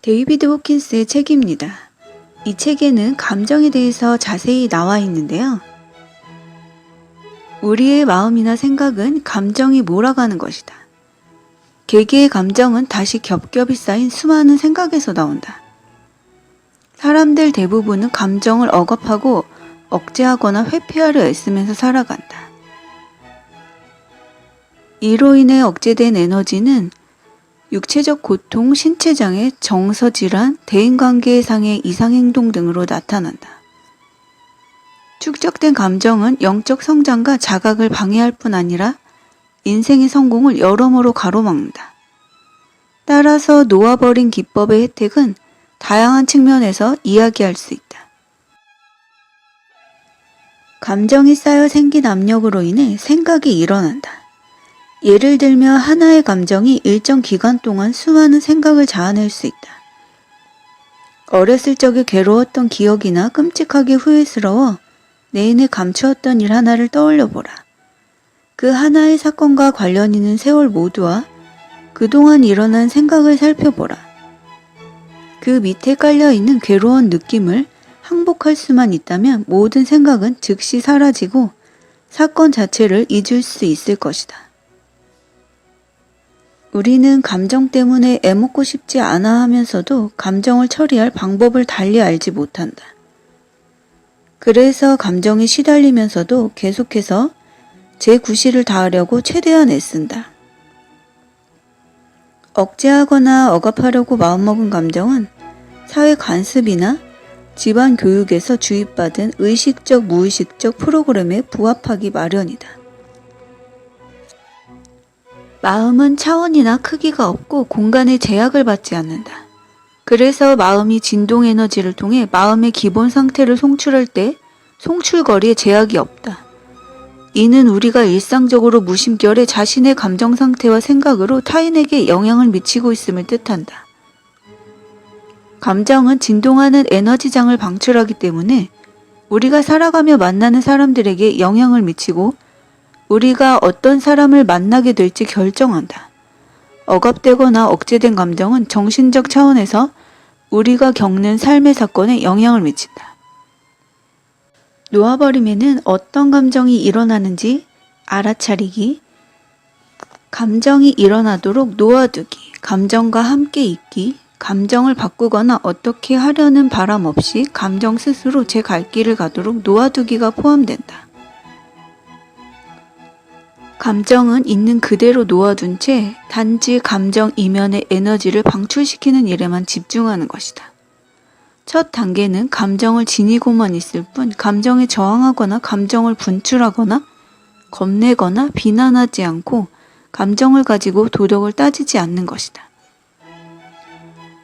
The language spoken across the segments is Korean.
데이비드 호킨스의 책입니다. 이 책에는 감정에 대해서 자세히 나와 있는데요. 우리의 마음이나 생각은 감정이 몰아가는 것이다. 개개의 감정은 다시 겹겹이 쌓인 수많은 생각에서 나온다. 사람들 대부분은 감정을 억압하고 억제하거나 회피하려 애쓰면서 살아간다. 이로 인해 억제된 에너지는 육체적 고통, 신체장애, 정서질환, 대인관계상의 이상행동 등으로 나타난다. 축적된 감정은 영적 성장과 자각을 방해할 뿐 아니라 인생의 성공을 여러모로 가로막는다. 따라서 놓아버린 기법의 혜택은 다양한 측면에서 이야기할 수 있다. 감정이 쌓여 생긴 압력으로 인해 생각이 일어난다. 예를 들며 하나의 감정이 일정 기간 동안 수많은 생각을 자아낼 수 있다. 어렸을 적에 괴로웠던 기억이나 끔찍하게 후회스러워 내인에 감추었던 일 하나를 떠올려 보라. 그 하나의 사건과 관련 있는 세월 모두와 그동안 일어난 생각을 살펴보라. 그 밑에 깔려 있는 괴로운 느낌을 항복할 수만 있다면 모든 생각은 즉시 사라지고 사건 자체를 잊을 수 있을 것이다. 우리는 감정 때문에 애먹고 싶지 않아 하면서도 감정을 처리할 방법을 달리 알지 못한다. 그래서 감정에 시달리면서도 계속해서 제 구실을 다하려고 최대한 애쓴다. 억제하거나 억압하려고 마음먹은 감정은 사회 관습이나 집안 교육에서 주입받은 의식적 무의식적 프로그램에 부합하기 마련이다. 마음은 차원이나 크기가 없고 공간의 제약을 받지 않는다. 그래서 마음이 진동 에너지를 통해 마음의 기본 상태를 송출할 때 송출거리에 제약이 없다. 이는 우리가 일상적으로 무심결에 자신의 감정 상태와 생각으로 타인에게 영향을 미치고 있음을 뜻한다. 감정은 진동하는 에너지장을 방출하기 때문에 우리가 살아가며 만나는 사람들에게 영향을 미치고 우리가 어떤 사람을 만나게 될지 결정한다. 억압되거나 억제된 감정은 정신적 차원에서 우리가 겪는 삶의 사건에 영향을 미친다. 놓아버림에는 어떤 감정이 일어나는지 알아차리기, 감정이 일어나도록 놓아두기, 감정과 함께 있기, 감정을 바꾸거나 어떻게 하려는 바람 없이 감정 스스로 제 갈 길을 가도록 놓아두기가 포함된다. 감정은 있는 그대로 놓아둔 채 단지 감정 이면의 에너지를 방출시키는 일에만 집중하는 것이다. 첫 단계는 감정을 지니고만 있을 뿐 감정에 저항하거나 감정을 분출하거나 겁내거나 비난하지 않고 감정을 가지고 도덕을 따지지 않는 것이다.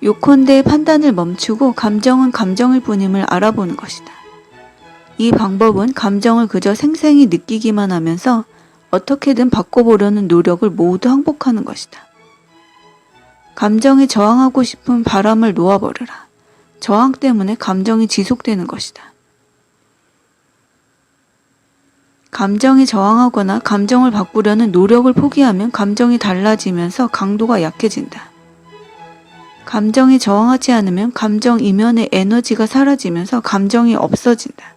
요컨대 판단을 멈추고 감정은 감정일 뿐임을 알아보는 것이다. 이 방법은 감정을 그저 생생히 느끼기만 하면서 어떻게든 바꿔보려는 노력을 모두 항복하는 것이다. 감정에 저항하고 싶은 바람을 놓아버려라. 저항 때문에 감정이 지속되는 것이다. 감정에 저항하거나 감정을 바꾸려는 노력을 포기하면 감정이 달라지면서 강도가 약해진다. 감정에 저항하지 않으면 감정 이면의 에너지가 사라지면서 감정이 없어진다.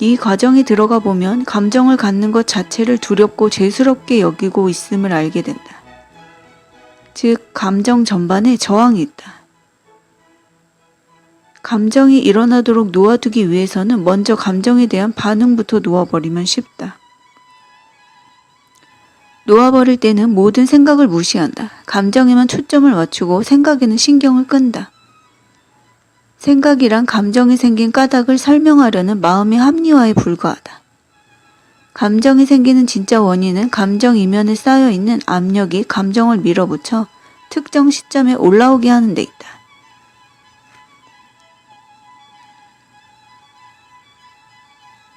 이 과정에 들어가 보면 감정을 갖는 것 자체를 두렵고 죄스럽게 여기고 있음을 알게 된다. 즉, 감정 전반에 저항이 있다. 감정이 일어나도록 놓아두기 위해서는 먼저 감정에 대한 반응부터 놓아버리면 쉽다. 놓아버릴 때는 모든 생각을 무시한다. 감정에만 초점을 맞추고 생각에는 신경을 끈다. 생각이란 감정이 생긴 까닭을 설명하려는 마음의 합리화에 불과하다. 감정이 생기는 진짜 원인은 감정 이면에 쌓여 있는 압력이 감정을 밀어붙여 특정 시점에 올라오게 하는 데 있다.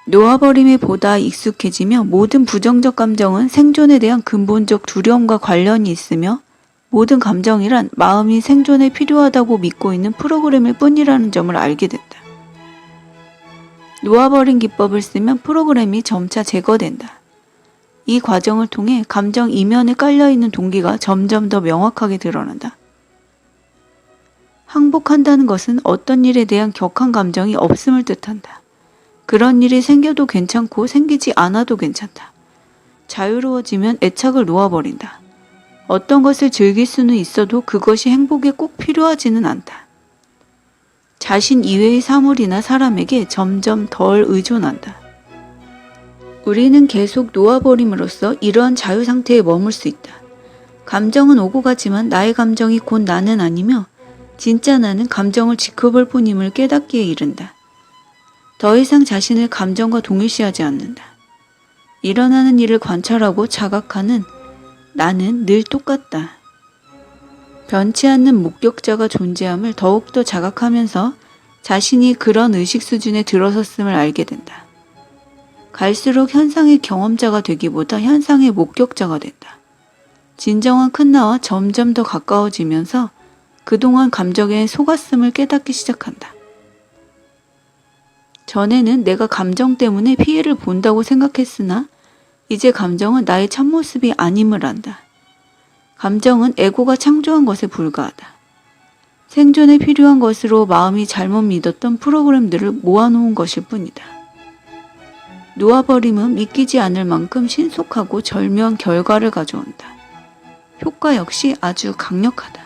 놓아버림에 보다 익숙해지며 모든 부정적 감정은 생존에 대한 근본적 두려움과 관련이 있으며 모든 감정이란 마음이 생존에 필요하다고 믿고 있는 프로그램일 뿐이라는 점을 알게 된다. 놓아버린 기법을 쓰면 프로그램이 점차 제거된다. 이 과정을 통해 감정 이면에 깔려있는 동기가 점점 더 명확하게 드러난다. 항복한다는 것은 어떤 일에 대한 격한 감정이 없음을 뜻한다. 그런 일이 생겨도 괜찮고 생기지 않아도 괜찮다. 자유로워지면 애착을 놓아버린다. 어떤 것을 즐길 수는 있어도 그것이 행복에 꼭 필요하지는 않다. 자신 이외의 사물이나 사람에게 점점 덜 의존한다. 우리는 계속 놓아버림으로써 이러한 자유 상태에 머물 수 있다. 감정은 오고 가지만 나의 감정이 곧 나는 아니며 진짜 나는 감정을 지켜볼 뿐임을 깨닫기에 이른다. 더 이상 자신을 감정과 동일시하지 않는다. 일어나는 일을 관찰하고 자각하는 나는 늘 똑같다. 변치 않는 목격자가 존재함을 더욱더 자각하면서 자신이 그런 의식 수준에 들어섰음을 알게 된다. 갈수록 현상의 경험자가 되기보다 현상의 목격자가 된다. 진정한 큰 나와 점점 더 가까워지면서 그동안 감정에 속았음을 깨닫기 시작한다. 전에는 내가 감정 때문에 피해를 본다고 생각했으나 이제 감정은 나의 참모습이 아님을 안다. 감정은 에고가 창조한 것에 불과하다. 생존에 필요한 것으로 마음이 잘못 믿었던 프로그램들을 모아놓은 것일 뿐이다. 놓아버림은 믿기지 않을 만큼 신속하고 절묘한 결과를 가져온다. 효과 역시 아주 강력하다.